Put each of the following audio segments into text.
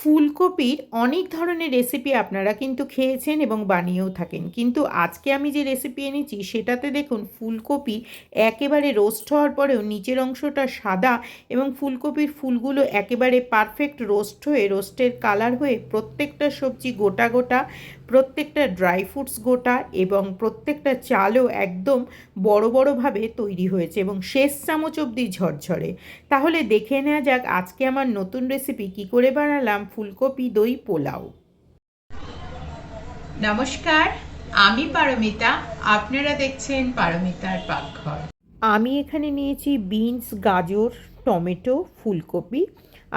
ফুলকপির অনেক ধরনের রেসিপি আপনারা কিন্তু খেয়েছেন এবং বানিয়েও থাকেন। কিন্তু আজকে আমি যে রেসিপি এনেছি, সেটাতে দেখুন ফুলকপি একেবারে রোস্ট হওয়ার পরেও নিচের অংশটা সাদা এবং ফুলকপির ফুলগুলো একেবারে পারফেক্ট রোস্ট হয়ে রোস্টের কালার হয়ে প্রত্যেকটা সবজি গোটা গোটা, প্রত্যেকটা ড্রাই ফ্রুটস গোটা এবং প্রত্যেকটা চালও একদম বড় বড়োভাবে তৈরি হয়েছে এবং শেষ চামচ অবধি ঝরঝরে। তাহলে দেখে নেওয়া যাক আজকে আমার নতুন রেসিপি কি করে বানালাম। ফুলকপি দই পোলাও। নমস্কার আমি পারমিতা। আপনারা দেখছেন পারমিতার পাকঘর। আমি এখানে নিয়েছি বিনস গাজর টমেটো ফুলকপি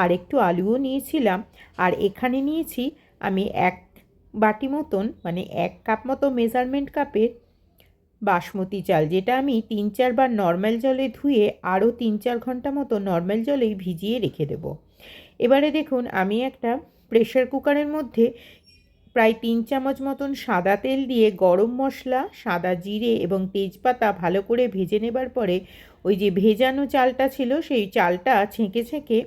আর একটু আলুও নিয়েছিলাম। আর এখানে নিয়েছি আমি এক বাটি মতন মানে এক কাপ মতো মেজারমেন্ট কাপের বাসমতি চাল যেটা আমি তিন চারবার নর্মাল জলে ধুয়ে আরও তিন চার ঘণ্টা মতো নর্মাল জলেই ভিজিয়ে রেখে দেবো। এবারে দেখুন আমি একটা প্রেশার কুকারের মধ্যে প্রায় তিন চামচ মতন সাদা তেল দিয়ে গরম মশলা সাদা জিরে এবং তেজপাতা ভালো করে ভেজে নেবার পরে ওই যে ভেজানো চালটা ছিল সেই চালটা ছেঁকে ছেঁকে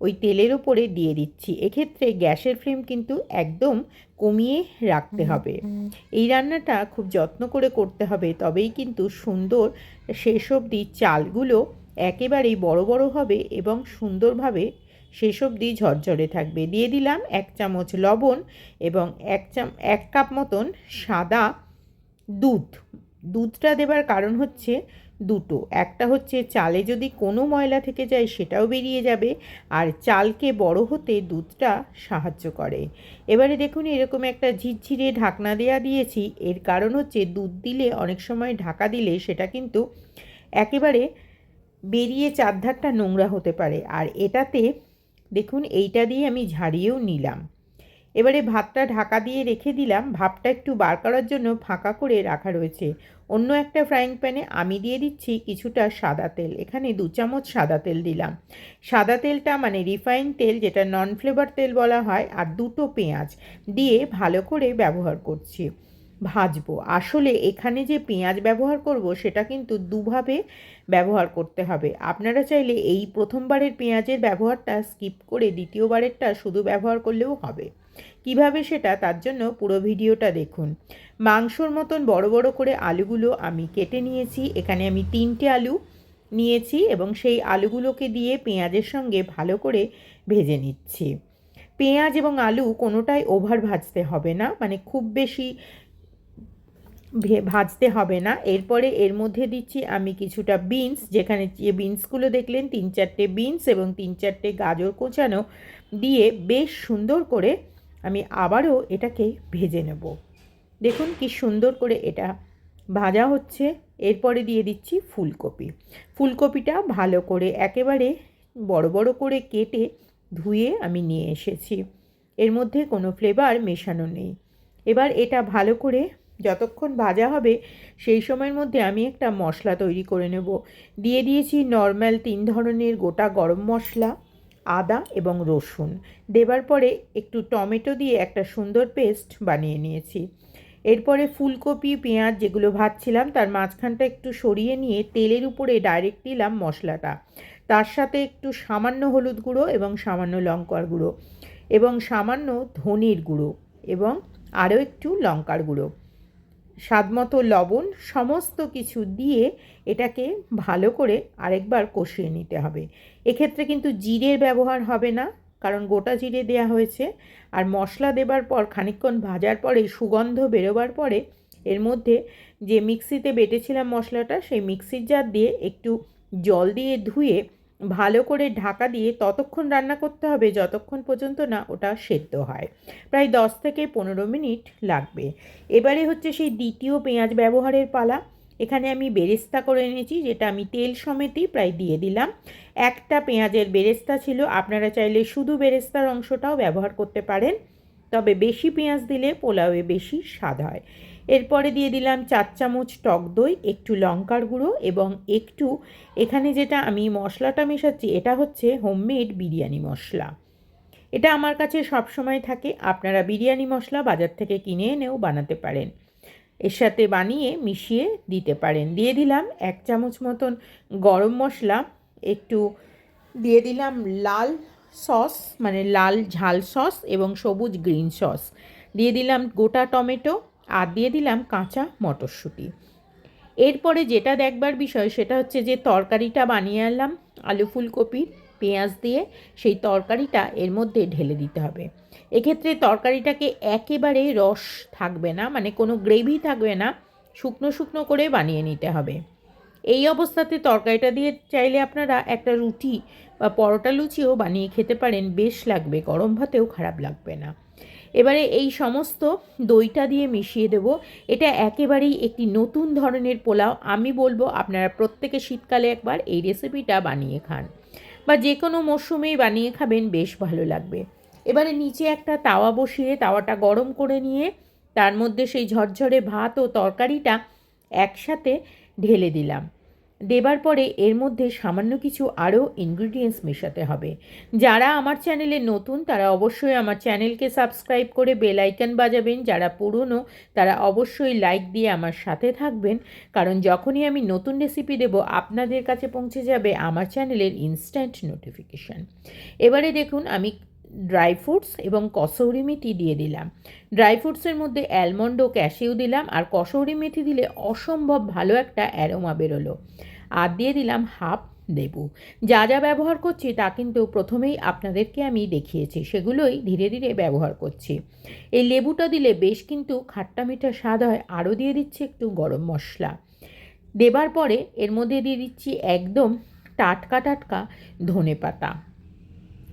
ওই তেলের ওপরে দিয়ে দিচ্ছি। এক্ষেত্রে গ্যাসের ফ্লেম কিন্তু একদম কমিয়ে রাখতে হবে। এই রান্নাটা খুব যত্ন করে করতে হবে তবেই কিন্তু সুন্দর শেষ অবধি চালগুলো একেবারেই বড় বড় হবে এবং সুন্দরভাবে শেষ অবধি ঝরঝরে থাকবে। দিয়ে দিলাম এক চামচ লবণ এবং এক চাম, এক কাপ মতন সাদা দুধ। দুধটা দেবার কারণ হচ্ছে দুটো। একটা হচ্ছে চালে যদি কোনো ময়লা থেকে যায় সেটাও বেরিয়ে যাবে আর চালকে বড় হতে দুধটা সাহায্য করে। এবারে দেখুন এরকম একটা ঝিরঝিরে ঢাকনা দেয়া দিয়েছি। এর কারণ হচ্ছে দুধ দিলে অনেক সময় ঢাকা দিলে সেটা কিন্তু একেবারে বেরিয়ে চারধারটা নোংরা হতে পারে। আর এটাতে দেখুন, এইটা দিয়ে আমি ঝাড়িয়েও নিলাম। এবারে ভাতটা ঢাকা দিয়ে রেখে দিলাম। ভাপটা একটু বার করার জন্য ফাঁকা করে রাখা রয়েছে। অন্য একটা ফ্রাইং প্যানে আমি দিয়ে দিচ্ছি কিছুটা সাদা তেল। এখানে দু চামচ সাদা তেল দিলাম। সাদা তেলটা মানে রিফাইন তেল, যেটা নন ফ্লেভার তেল বলা হয়, আর দুটো পেঁয়াজ দিয়ে ভালো করে ব্যবহার করছি। ভাজবো। আসলে এখানে যে পেঁয়াজ ব্যবহার করব, সেটা কিন্তু দুভাবে ব্যবহার করতে হবে। আপনারা চাইলে এই প্রথমবারের পেঁয়াজের ব্যবহারটা স্কিপ করে দ্বিতীয়বারেরটা শুধু ব্যবহার করলেও হবে। কীভাবে সেটা, তার জন্য পুরো ভিডিওটা দেখুন। মাংসর মতন বড় বড় করে আলুগুলো আমি কেটে নিয়েছি। এখানে আমি তিনটে আলু নিয়েছি এবং সেই আলুগুলোকে দিয়ে পেঁয়াজের সঙ্গে ভালো করে ভেজে নিচ্ছি। পেঁয়াজ এবং আলু কোনোটাই ওভার ভাজতে হবে না। মানে খুব বেশি ভাজতে হবে না। এরপরে এর মধ্যে দিচ্ছি আমি কিছুটা বিনস, যেখানে যে বিনসগুলো দেখলেন, তিন চারটে বিনস এবং তিন চারটে গাজর কোচানো দিয়ে বেশ সুন্দর করে আমি আবারও এটাকে ভেজে নেব। দেখুন কি সুন্দর করে এটা ভাজা হচ্ছে। এরপরে দিয়ে দিচ্ছি ফুলকপি। ফুলকপিটা ভালো করে একেবারে বড় বড় করে কেটে ধুয়ে আমি নিয়ে এসেছি। এর মধ্যে কোনো ফ্লেভার মেশানো নেই। এবার এটা ভালো করে যতক্ষণ ভাজা হবে, সেই সময়ের মধ্যে আমি একটা মশলা তৈরি করে নেব। দিয়ে দিয়েছি নর্মাল তিন ধরনের গোটা গরম মশলা, আদা এবং রসুন। দেবার পরে একটু টমেটো দিয়ে একটা সুন্দর পেস্ট বানিয়ে নিয়েছি। এরপরে ফুলকপি, পেঁয়াজ যেগুলো ভাজছিলাম, তার মাঝখানটা একটু সরিয়ে নিয়ে তেলের উপরে ডাইরেক্ট দিলাম মশলাটা। তার সাথে একটু সামান্য হলুদ গুঁড়ো এবং সামান্য লঙ্কার গুঁড়ো এবং সামান্য ধনির গুঁড়ো এবং আরও একটু লঙ্কার গুঁড়ো। স্বাদমতো লবণ সমস্ত কিছু দিয়ে এটাকে ভালো করে আরেকবার কষিয়ে নিতে হবে। এক্ষেত্রে কিন্তু জিরের ব্যবহার হবে না, কারণ গোটা জিরে দেয়া হয়েছে। আর মশলা দেবার পর, খানিকক্ষণ ভাজার পরে সুগন্ধ বেরোবার পরে এর মধ্যে যে মিক্সিতে বেটেছিলাম মশলাটা, সেই মিক্সির জার দিয়ে একটু জল দিয়ে ধুয়ে ভালো করে ঢাকা দিয়ে ততক্ষণ রান্না করতে হবে যতক্ষণ পর্যন্ত না ওটা সেদ্ধ হয়। প্রায় দশ থেকে পনেরো মিনিট লাগবে। এবারে হচ্ছে সেই দ্বিতীয় পেঁয়াজ ব্যবহারের পালা। এখানে আমি বেরেস্তা করে এনেছি, যেটা আমি তেল সমেতই প্রায় দিয়ে দিলাম। একটা পেঁয়াজের বেরেস্তা ছিল, আপনারা চাইলে শুধু বেরেস্তার অংশটাও ব্যবহার করতে পারেন। তবে বেশি পেঁয়াজ দিলে পোলাওয়ে বেশি স্বাদ হয়। এরপরে দিয়ে দিলাম চার চামচ টক দই, একটু লঙ্কার গুঁড়ো এবং একটু এখানে যেটা আমি মশলাটা মেশাচ্ছি, এটা হচ্ছে হোমমেড বিরিয়ানি মশলা। এটা আমার কাছে সব সময় থাকে, আপনারা বিরিয়ানি মশলা বাজার থেকে কিনে এনেও বানাতে পারেন। এর সাথে বানিয়ে মিশিয়ে দিতে পারেন। দিয়ে দিলাম এক চামচ মতন গরম মশলা, একটু দিয়ে দিলাম লাল সস মানে লাল ঝাল সস এবং সবুজ গ্রিন সস। দিয়ে দিলাম গোটা টমেটো আর দিয়ে দিলাম কাঁচা মটরশুঁটি। এরপরে যেটা দেখবার বিষয় সেটা হচ্ছে যে তরকারিটা বানিয়ে আনলাম, আলু ফুলকপির পেঁয়াজ দিয়ে। সেই তরকারিটা এর মধ্যে ঢেলে দিতে হবে। এক্ষেত্রে তরকারিটাকে একেবারে রস থাকবে না মানে কোনো গ্রেভি থাকবে না, শুকনো শুকনো করে বানিয়ে নিতে হবে। এই অবস্থাতে তরকারিটা দিয়ে চাইলে আপনারা একটা রুটি বা পরোটা লুচিও বানিয়ে খেতে পারেন, বেশ লাগবে। গরম ভাতেও খারাপ লাগবে না। এবারে এই সমস্ত দইটা দিয়ে মিশিয়ে দেব। এটা একেবারেই একটি নতুন ধরনের পোলাও। আমি বলব আপনারা প্রত্যেকে শীতকালে একবার এই রেসিপিটা বানিয়ে খান। বা যে কোনো মরশুমেই বানিয়ে খাবেন, বেশ ভালো লাগবে। এবারে নিচে একটা তাওয়া বসিয়ে তাওয়াটা গরম করে নিয়ে তার মধ্যে সেই ঝরঝরে ভাত ও তরকারিটা একসাথে ঢেলে দিলাম। দেবার পরে এর মধ্যে সামান্য কিছু আরও ইনগ্রিডিয়েন্টস মেশাতে হবে। যারা আমার চ্যানেলে নতুন, তারা অবশ্যই আমার চ্যানেলকে সাবস্ক্রাইব করে বেল আইকন বাজাবেন। যারা পুরনো, তারা অবশ্যই লাইক দিয়ে আমার সাথে থাকবেন। কারণ যখনই আমি নতুন রেসিপি দেব, আপনাদের কাছে পৌঁছে যাবে আমার চ্যানেলের ইনস্ট্যান্ট নোটিফিকেশান এবারে দেখুন, আমি ড্রাই ফ্রুটস এবং কসৌরি মেথি দিয়ে দিলাম। ড্রাই ফ্রুটসের মধ্যে অ্যালমন্ড ও ক্যাশিউ দিলাম আর কসৌরি মেথি দিলে অসম্ভব ভালো একটা অ্যারোমা বেরোলো। আর দিয়ে দিলাম হাফ লেবু। যা যা ব্যবহার করছি তা কিন্তু প্রথমেই আপনাদেরকে আমি দেখিয়েছি, সেগুলোই ধীরে ধীরে ব্যবহার করছি। এই লেবুটা দিলে বেশ কিন্তু খাট্টা মিঠা স্বাদ হয়, আরও দিয়ে দিচ্ছি একটু গরম মশলা। দেবার পরে এর মধ্যে দিয়ে দিচ্ছি একদম টাটকা টাটকা ধনে পাতা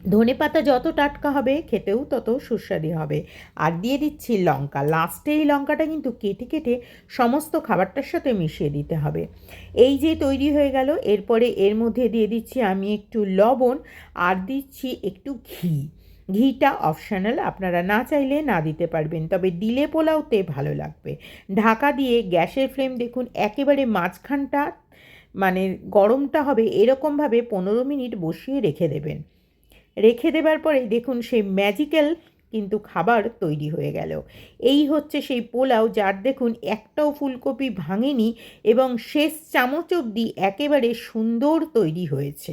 ধনে পাতা যত টাটকা হবে, খেতেও তত সুস্বাদু হবে। আর দিয়ে দিচ্ছি লঙ্কা। লাস্টে এই লঙ্কাটা কিন্তু কেটে কেটে সমস্ত খাবারটার সাথে মিশিয়ে দিতে হবে। এই যে তৈরি হয়ে গেল, এরপরে এর মধ্যে দিয়ে দিচ্ছি আমি একটু লবণ আর দিচ্ছি একটু ঘি। ঘিটা অপশনাল আপনারা না চাইলে না দিতে পারবেন, তবে দিলে পোলাওতে ভালো লাগবে। ঢাকা দিয়ে গ্যাসের ফ্লেম দেখুন, একেবারে মাঝখানটা মানে গরমটা হবে, এরকমভাবে পনেরো মিনিট বসিয়ে রেখে দেবেন। রেখে দেবার পরে দেখুন সেই ম্যাজিক্যাল কিন্তু খাবার তৈরি হয়ে গেল। এই হচ্ছে সেই পোলাও যার দেখুন একটাও ফুলকপি ভাঙেনি এবং শেষ চামচ অবধি একেবারে সুন্দর তৈরি হয়েছে।